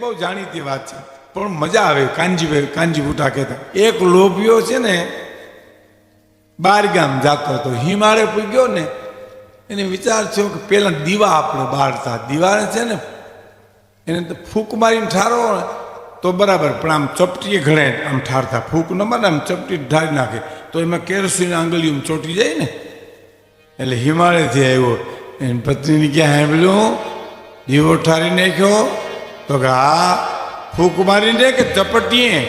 બહુ જાણીતી વાત છે. પણ મજા આવે કાનજી બુટા કહેતા. એક લોભિયો છે ને, બાર ગામ જતો હતો હિમાલય પૂગ્યો ને, એને વિચાર થયો કે પેલા દીવા આપણે બાળતા. દીવાને છે ને, એને તો ફૂંક મારીને ઠારો, તો બરાબર, પણ આમ ચપટીએ ઘણે આમ ઠારતા. ફૂંક ન મારે, આમ ચપટી ઢાળી નાખે. તો એમાં કેરોસીન આંગળી ચોટી જાય ને. એટલે હિમાલયથી આવ્યો. એની પત્નીને ક્યાં સાંભળ્યું? દીવો ઠારી નાખ્યો. તો કે, હા, ફૂંક મારીને કે ચપટીએ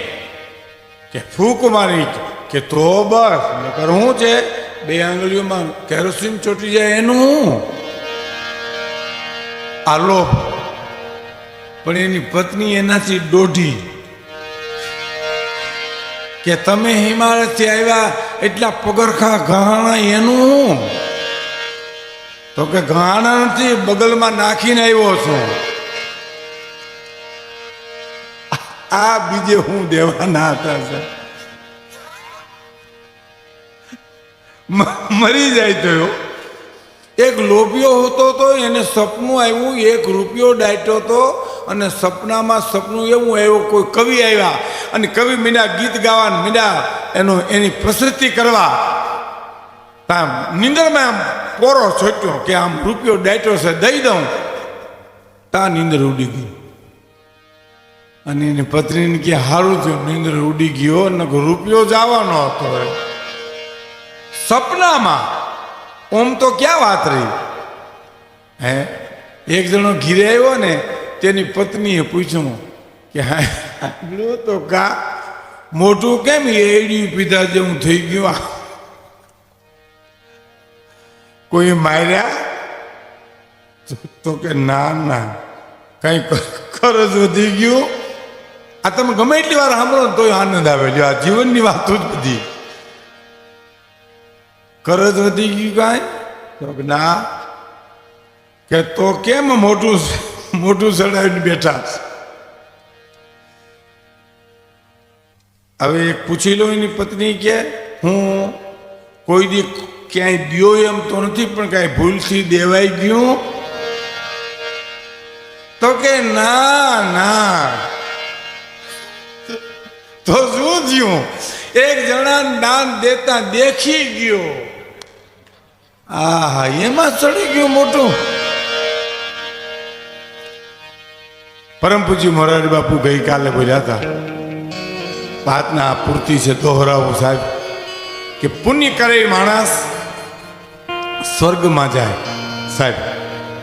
કે, ફૂંક મારી કે, તો બસ. નકર શું છે? બે આંગળીઓમાં કેરોસીન ચોટી જાય એનું આ લોભ પણ એની પત્ની એનાથી દોઢી. કે, તમે હિમાલયથી આવ્યા એટલા પગરખા ઘાણા એનું તો કે, ઘાણા નથી, બગલમાં નાખીને આવ્યો છું. આ બીજે હું દેવાના હતા સર મરી જાય તો એક લોભિયો હતો તો એને સપનું આવ્યું, એક રૂપિયો ડાયટો હતો અને સપનામાં સપનું એવું આવ્યું, કોઈ કવિ આવ્યા અને કવિ મીડા ગીત ગાવા મીડા એનો, એની પ્રસૃતિ કરવા. આમ નિંદરમાં આમ પોરો છોટ્યો કે આમ રૂપિયો ડાયટો છે, દઈ દઉં. તા નીંદર ઉડી ગઈ. અને એની પત્નીને કે સારું થયું, નિંદ્ર ઉડી ગયો ને રૂપિયો જવાનો હતો સપનામાં, ઓમ તો ક્યાં વાત રહી? હે? એક જણો ઘીરે આવ્યો ને, તેની પત્નીએ પૂછ્યું કે, હા તો કા? મોટું કેમ એડી પીધા જેવું થઈ ગયું? કોઈ માર્યા? તો- કે, ના ના, કઈ ખરજ વધી ગયું. આ તમે ગમે એટલી વાર સાંભળો ને તોય આનંદ આવે. જો આ જીવનની વાતો જ બધી. કરજ વધી ગયું કાંઈ? તો ના. કે તો કેમ મોટું મોટું ચડાવીને બેઠા હવે પૂછી લો એની પત્ની કે, હું કોઈ દી ક્યાંય ગયો એમ તો નથી, પણ કાંઈ ભૂલથી દેવાઈ ગયું? તો કે, ના ના. તો શું થયું? એક જણા દાન દેતા દેખી ગયો. આહા, એમાં ચડી ગયું મોટું. પરમ પૂજ્ય મોરારી બાપુ ગઈકાલે બોલ્યા હતા, વાતના પૂર્તિ છે દોહરાવું સાહેબ, કે પુણ્ય કરે માણસ, સ્વર્ગમાં જાય સાહેબ,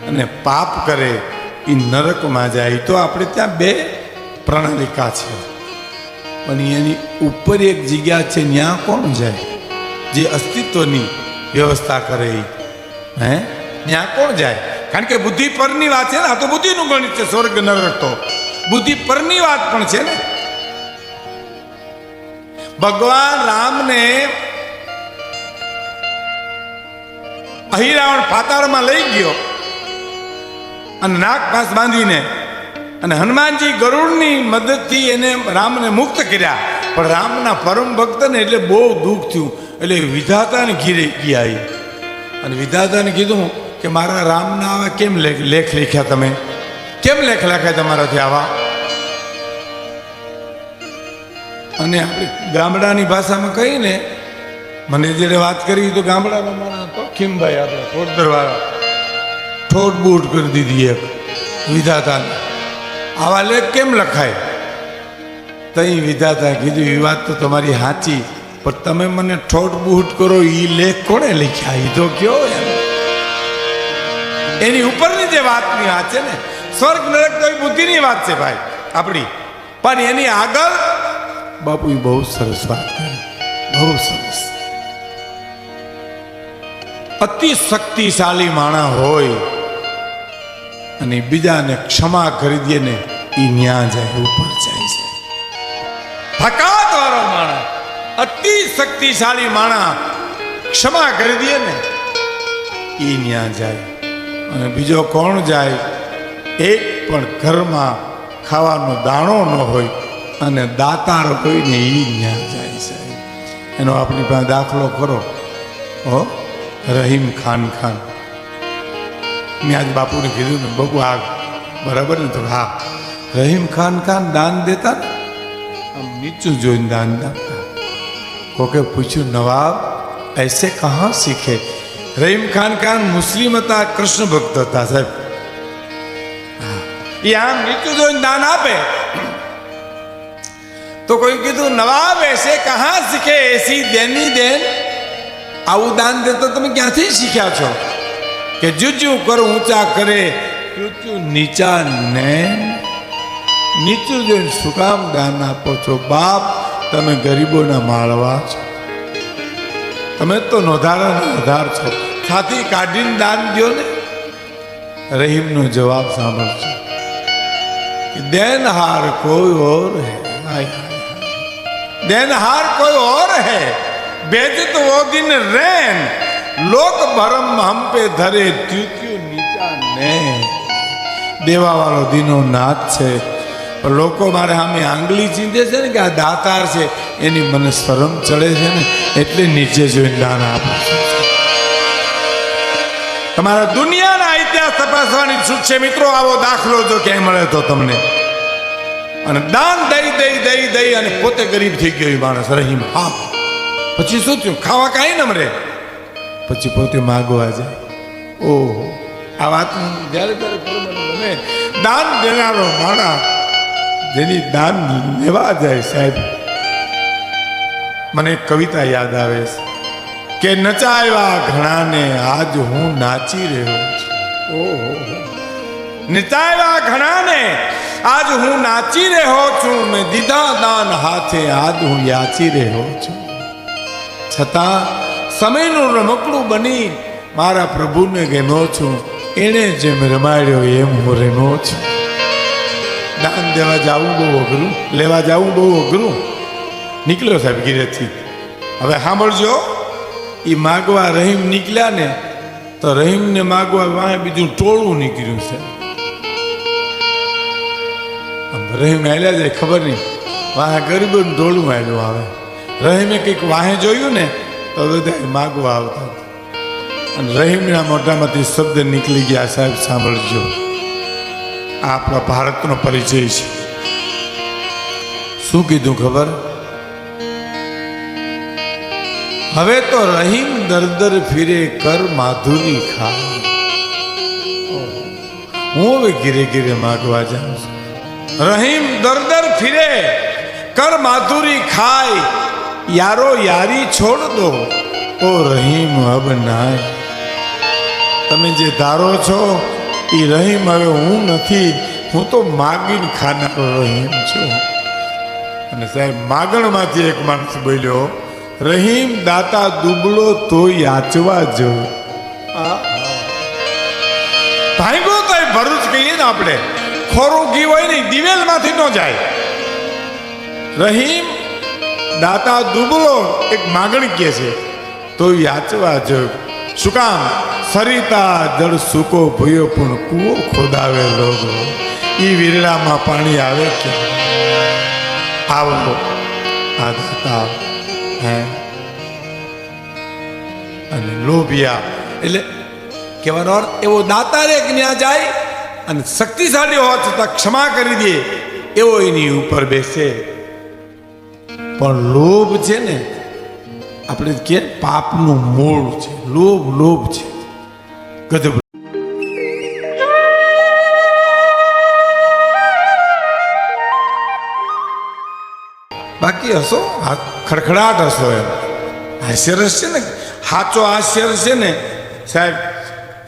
અને પાપ કરે એ નરકમાં જાય. તો આપણે ત્યાં બે પ્રણાલિકા છે. પણ એની ઉપર એક જગ્યા છે ત્યાં કોણ જાય? જે અસ્તિત્વની વ્યવસ્થા કરે હે? ત્યાં કોણ જાય? કારણ કે બુદ્ધિ પરની વાત છે ને, આ તો બુદ્ધિનું ગણિત છે, સ્વર્ગ નરક તો. બુદ્ધિ પરની વાત પણ છે ને. ભગવાન રામને અહિરાવણ પાતાળમાં લઈ ગયો અને નાક પાસ બાંધીને અને હનુમાનજી ગરુડની મદદથી એને રામને મુક્ત કર્યા. પણ રામના પરમ ભક્તને એટલે બહુ દુઃખ થયું. એટલે વિધાતાને ઘીરે ગયા અને વિધાતાને કીધું કે મારા રામના આવા કેમ લેખ લેખ લખ્યા તમે? કેમ લેખ લખ્યા તમારાથી આવા? અને આપણે ગામડાની ભાષામાં કહીને, મને જ્યારે વાત કરી તો ગામડામાં મારા તો ખીમભાઈ આપણે ઠોડદરવાળા ઠોડ બૂટ કરી દીધી એક વિધાતાને. આવા લેખ કેમ લખાય? તઈ વિધાતા કીધું એ વાત તો તમારી સાચી પણ તમે મને ઠોટ બૂટ કરો એ લેખ કોણે લખ્યા? એ તો કયો એની ઉપરની જે વાતની વાત છે ને, સ્વર્ગ નરક તો એ બુદ્ધિની વાત છે ભાઈ, આપણી. પણ એની આગળ બાપુ બહુ સરસ વાત બહુ સરસ. અતિ શક્તિશાળી માણા હોય અને બીજાને ક્ષમા કરી દે ને એ ન્યા જાય, ઉપર જાય છે. થકાત વાળો માણા અતિ શક્તિશાળી માણા ક્ષમા કરી દે ને એ ન્યા જાય. અને બીજો કોણ જાય? એક પણ ઘરમાં ખાવાનો દાણો ન હોય અને દાતાર હોય ને એ ન્યા જાય સાહેબ એનો આપણી પાસે દાખલો કરો. હો, રહીમ ખાન ખાન. મેં આજ બાપુને કીધું ને બબુ આ બરાબર ને તો હા રહીમ ખાન ખાન દાન દેતા ને આમ નીચું જોઈને દાન આપતા કોકે પૂછ્યું નવાબ એસે કહા શીખે રહીમ ખાન ખાન મુસ્લિમ હતા કૃષ્ણ ભક્ત હતા સાહેબ એ આમ નીચું જોઈને દાન આપે તો કોઈ કીધું નવાબ એસે કહા શીખે એસી દેની દેન આવું દાન દેતો તમે ક્યાંથી શીખ્યા છો કે જુજુ કર ઊંચા કરે ચુચુ નીચા ને નીચું જોઈને શું કામ દાન આપો છો. બાપ, તમે ગરીબોના માળવા છો. તમે તો નોંધારાના આધાર છો. સાથી કાઢીને દાન દો ને. રહીમનો જવાબ સાંભળશો દેન હાર કોઈ ઓર હે. દેન હાર કોઈ ઓર હૈ. બેજત દિન રેન લોક ભરમ હમ પે ધરે ત્યુત્યુ નીચા ને. દેવાવાળો દીનો નાથ છે. પણ લોકો મારે સામે આંગળી ચીંધે છે ને કે આ દાતાર છે. એની મને શરમ ચડે છે ને, એટલે નીચે જોઈને દાન આપે તમારા દુનિયાના ઇતિહાસ તપાસવાની છૂટ છે. મિત્રો, આવો દાખલો જો ક્યાંય મળે તો તમને. અને દાન દઈ દઈ દઈ દઈ અને પોતે ગરીબ થઈ ગયો એ માણસ. રહીમ, હા. પછી શું થયું? ખાવા કાંઈ ન મરે પછી પોતે માગવા જાય. ઓહો, આ વાત જ્યારે ત્યારે દાન દેનારો માણા જેની દાન લેવા જાય સાહેબ, મને કવિતા યાદ આવે છે, કે નચાવ્યા ઘણાને આજ હું નાચી રહ્યો છું. ઓહો નચાવ્યા ઘણાને આજ હું નાચી રહ્યો છું, મેં દીધા દાન હાથે આજ હું યાચી રહ્યો છું. છતાં સમયનું રમકડું બની મારા પ્રભુને ગમ્યો છું. એણે જેમ રમાડ્યો એમ હું રમ્યો છું. દાન દેવા જવું બહુ અઘરું, લેવા જવું બહુ અઘરું. નીકળ્યો સાહેબ ગીરેથી. હવે સાંભળજો એ માગવા રહીમ નીકળ્યા ને, તો રહીમને માગવા વાંહે બીજું ટોળું નીકળ્યું છે. રહીમ આવ્યા જાય, ખબર નહીં. વાંહે ગરીબોનું ટોળું આવ્યું આવે. રહીમે કંઈક વાંહે જોયું ને તો બધા માગવા આવતા અને રહીમના મોઢામાંથી શબ્દ નીકળી ગયા, સાહેબ, સાંભળજો. આ આપણા ભારતનો પરિચય છે. શું કીધું ખબર? હવે તો રહીમ દર દર ફિરે કર માધુરી ખાય. હું હવે ઘીરે ઘીરે માગવા જાઉં છું. રહીમ દર દર ફિરે કર માધુરી ખાય. યારો યારી છોડ દો. ઓ રહીમ હબ નાય. તમે જે ધારો છો એ રહીમ હવે હું નથી. હું તો માગીને ખાનારો રહીમ છું. અને સાહેબ માગણમાંથી એક માણસ બોલ્યો રહીમ દાતા દુબળો તો યાચવા જો. ભાઈગો તો ભરૂચ કહીએ ને આપણે. ખોરું ઘી હોય ને દિવેલમાંથી ન જાય. રહીમ દાતા દુબળો એક માગણી કે છે, તો યાચવા જ શું કામ? સરિતા જળ સૂકો ભયો પણ કૂવો ખોદાવે લોગો. એ વીરડામાં પાણી આવે કે? આવો આ દાતા હે. અને લોભિયા. એટલે કહેવાનો અર્થ, એવો દાતારે જ્ઞા જાય અને શક્તિશાળી હોવા છતાં ક્ષમા કરી દે, એવો એની ઉપર બેસે. પણ લોભ છે ને, આપણે કે પાપનું મૂળ છે. લોભ લોભ છે. ગજબ બાકી હશો? ખડખડાટ હશો એમ. હાસ્યરસ છે ને? સાચો હાસ્યરસ છે ને? સાહેબ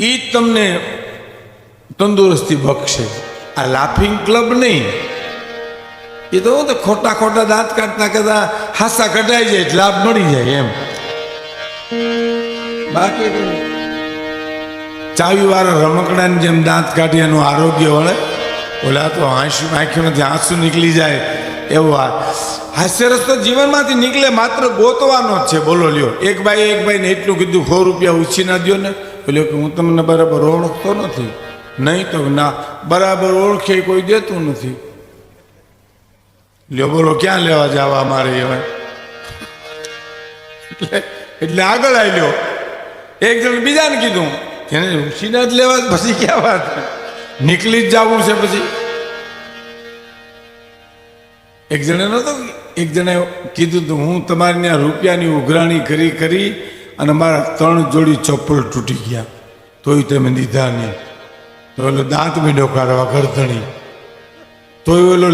એ તમને તંદુરસ્તી બક્ષે. આ લાફિંગ ક્લબ નહીં. એ તો તો ખોટા ખોટા દાંત કાઢતા કરતા હાસા કઢાઈ જાય લાભ મળી જાય એમ. બાકી ચાવી વાળો રમકડાની જેમ દાંત કાઢી એનું આરોગ્ય વળે. ઓલા તો આંસુ આંખીમાંથી આંસુ નીકળી જાય એવું આ. હાસ્યરસ તો જીવનમાંથી નીકળે, માત્ર ગોતવાનો જ છે. બોલો લ્યો. એક ભાઈ એક ભાઈને એટલું કીધું, સો રૂપિયા ઉછી ના દો ને. બોલ્યો કે, હું તમને બરાબર ઓળખતો નથી. નહીં તો ના, બરાબર ઓળખે કોઈ દેતું નથી. લ્યો બોલો, ક્યાં લેવા જવા મારે હવે એટલે એટલે આગળ આવ્યો એક જણ બીજાને કીધું, એને ઉછીના જ લેવા પછી ક્યાં વાત નીકળી જ જવું છે પછી. એક જણે નહોતો એક જણે કીધું હતું હું તમારી ત્યાં રૂપિયાની ઉઘરાણી કરી કરી અને મારા ત્રણ જોડી ચપ્પલ તૂટી ગયા. તોય તમે દીધા નહીં. તો એટલે દાંત મીડો કાઢવા ગરધણી તોય ઓલો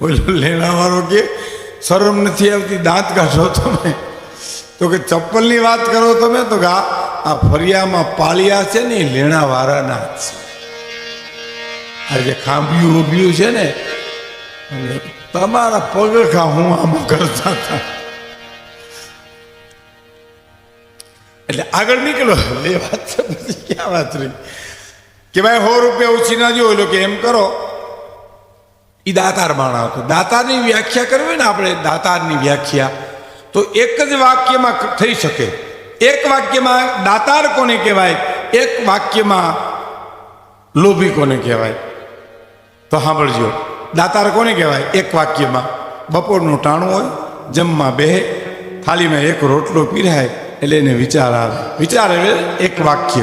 લે ઓલો લેણાવાળો કે, શરમ નથી આવતી, દાંત કાઢો તમે. તો કે ચપ્પલની વાત કરો તમે, તો કે આ ફરિયામાં પાળિયા છે ને, એ લેણાવાળાના જ છે. આ જે ખાંભિયું ઉભ્યું છે ને તમારા પગરખા હું આમાં કરતા હતા. એટલે આગળ નીકળો. એ વાત છે, પછી ક્યાં વાત રહી? કે ભાઈ સો રૂપિયા ઓછી ના જો કે એમ કરો. એ દાતાર માણા હતો. દાતારની વ્યાખ્યા કરવી ને આપણે દાતારની વ્યાખ્યા, તો એક જ વાક્યમાં થઈ શકે. એક વાક્યમાં દાતાર કોને કહેવાય? એક વાક્યમાં લોભી કોને કહેવાય? તો સાંભળજો. દાતાર કોને કહેવાય? એક વાક્યમાં. બપોરનું ટાણું હોય, જમવા બે થાળીમાં એક રોટલો પીરાય એટલે એને વિચાર આવે. વિચાર આવે એક વાક્ય.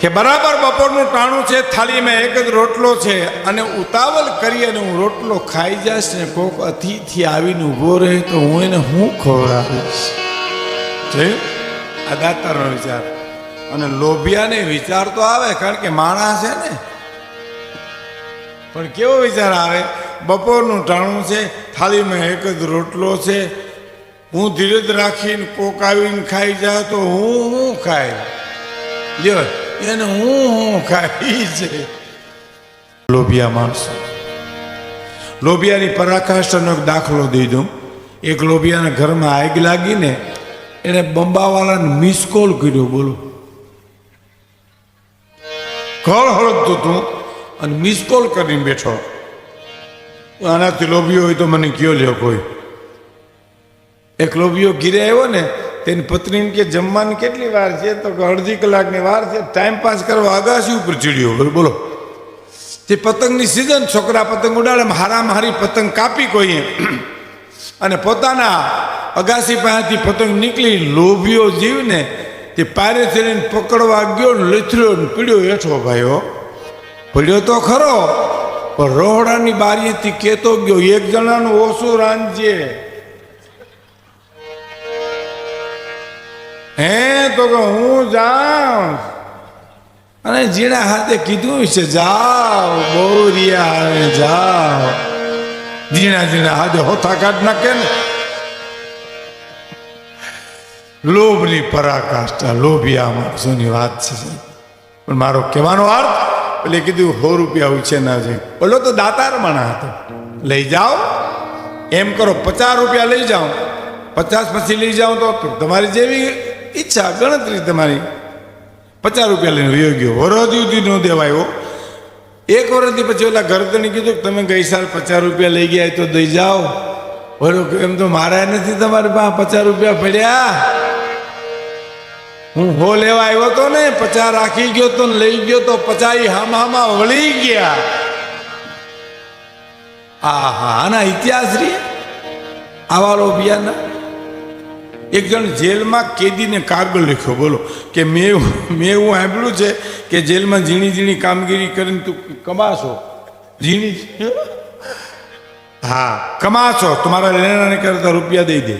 કે બરાબર બપોરનું ટાણું છે, થાળીમાં એક જ રોટલો છે, અને ઉતાવળ કરી અને હું રોટલો ખાઈ જઈશ ને કોક અતિથિ આવીને ઊભો રહે તો હું એને હું ખવડાવીશ? જોયું આ દાતારનો વિચાર. અને લોભિયાને વિચાર તો આવે, કારણ કે માણસ છે ને. પણ કેવો વિચાર આવે? બપોરનું ટાણું છે, થાળીમાં એક જ રોટલો છે, હું ધીરજ રાખીને કોક આવીને ખાઈ જાય તો હું હું ખાય લ્યો. એને હું હું ખાઈ છે. લોભિયા માણસો. લોભિયાની પરાકાષ્ઠાનો એક દાખલો દઈ દઉં એક લોભિયાના ઘરમાં આગ લાગીને એને બંબાવાળાને મિસ કોલ કર્યો, બોલો. ઘર હળગતું હતું અને મિસ કોલ કરીને બેઠો. આનાથી લોભીઓ હોય તો મને કયો લ્યો કોઈ? એક લોભીઓ ઘીરે આવ્યો ને તેની પત્નીને કે જમવાની કેટલી વાર છે? તો કે અડધી કલાકની વાર છે. ટાઈમ પાસ કરવા અગાસી ઉપર ચીડ્યો. બરાબર બોલો. તે પતંગની સિઝન છોકરા પતંગ ઉડાડે હારામાં હારી પતંગ કાપી કોઈએ અને પોતાના અગાસી પાસેથી પતંગ નીકળી લોભીઓ જીવને તે પારે ચડીને પકડવા ગયો, લથડ્યો ને પીડ્યો. હેઠો ભાઈઓ પડ્યો તો ખરો, પણ રોહડાની બારીએથી કહેતો ગયો. એક જણાનું ઓછું રાંધજે. હે તો કે હું જાઉં. અને જીણા હાથે કીધું છે, જાઓ, બોરિયા આવે, જાઓ. જીણા જીણા હાથે હોથા કાઢ નાખે ને. લોભની પરાકાષ્ઠા લોભિયા માણસોની વાત છે પણ મારો કહેવાનો અર્થ, એટલે કીધું, સો રૂપિયા ઉછે ના છે. બોલો તો દાતાર માણા હતો લઈ જાઓ. એમ કરો, પચાસ રૂપિયા લઈ જાઓ. પચાસ પછી લઈ જાઓ તો તમારી જેવી ઈચ્છા ગણતરી તમારી. પચાસ રૂપિયા લઈને વયો ગયો. વરસ નો દેવાયો એક વર્ષથી પછી ઓલા ગરદની કીધું કે તમે ગઈ સાલ પચાસ રૂપિયા લઈ ગયા તો દઈ જાઓ. બોલો એમ તો મારા નથી તમારી પાસે પચાસ રૂપિયા પડ્યા. હું હો લેવા આવ્યો તો ને પચાસ રાખી ગયો તો લઈ ગયો તો પચાસ હામ હામા વળી ગયા. આ હા આના ઇતિહાસ રે. આવા લોભિયાના એક જણ જેલમાં કેદીને કાગળ લખ્યો બોલો. કે મેં મેં એવું સાંભળ્યું છે કે જેલમાં ઝીણી ઝીણી કામગીરી કરીને તું કમાશો. ઝીણી હા? કમાશો તમારા લેણાને કરતા રૂપિયા દઈ દે.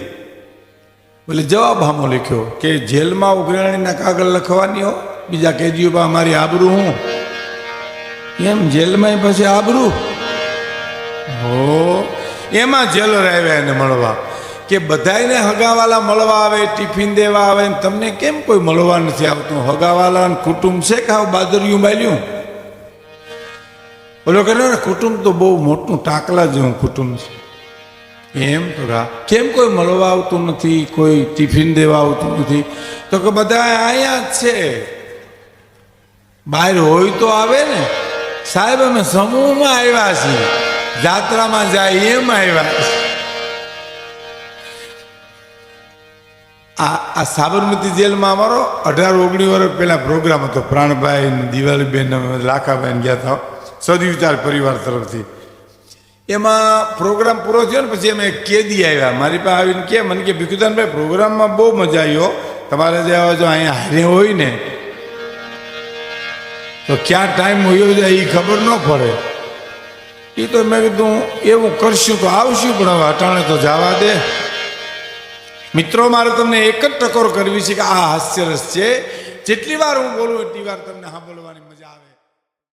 બોલે જવાબ આમો લખ્યો કે જેલમાં ઉઘરાણીના કાગળ લખવાની હો બીજા કેદીઓ બા મારી આબરૂ હું? એમ જેલમાં પછી આબરૂ? હો એમાં જેલર આવ્યા એને મળવા. કે બધાયને હગાવાલા મળવા આવે, ટિફિન દેવા આવે તમને કેમ કોઈ મળવા નથી આવતું? હગાવાલા કુટુંબ છે કે બાદરિયું બાલ્યું બોલો કે કુટુંબ તો બહુ મોટું ટાકલા જેવું કુટુંબ છે. એમ તો કેમ કોઈ મળવા આવતું નથી, કોઈ ટિફિન દેવા આવતું નથી? તો કે બધા અહીંયા જ છે. બહાર હોય તો આવે ને. સાહેબ, અમે સમૂહમાં આવ્યા છીએ. જાત્રામાં જાય એમ આવ્યા છીએ. આ આ સાબરમતી જેલમાં અમારો અઢાર, ઓગણીસ વર્ષ પહેલાં પ્રોગ્રામ હતો. પ્રાણભાઈ દિવાળીબેન લાખાબેન ગયા હતા. સદવિચાર પરિવાર તરફથી. એમાં પ્રોગ્રામ પૂરો થયો ને પછી અમે કેદી આવ્યા. મારી પાસે આવીને કે, મને કે, ભીખુદાનભાઈ પ્રોગ્રામમાં બહુ મજા આવ્યો તમારે જેવા જો અહીંયા હારે હોય ને, તો ક્યાં ટાઈમ હોયો જાય એ ખબર ન પડે. એ તો મેં કીધું એવું કરશું તો આવશું, પણ હવે અટાણે તો જવા દે. મિત્રો, મારે તમને એક જ ટકોર કરવી છે કે આ હાસ્યરસ છે. જેટલી વાર હું બોલું, એટલી વાર તમને મજા આવે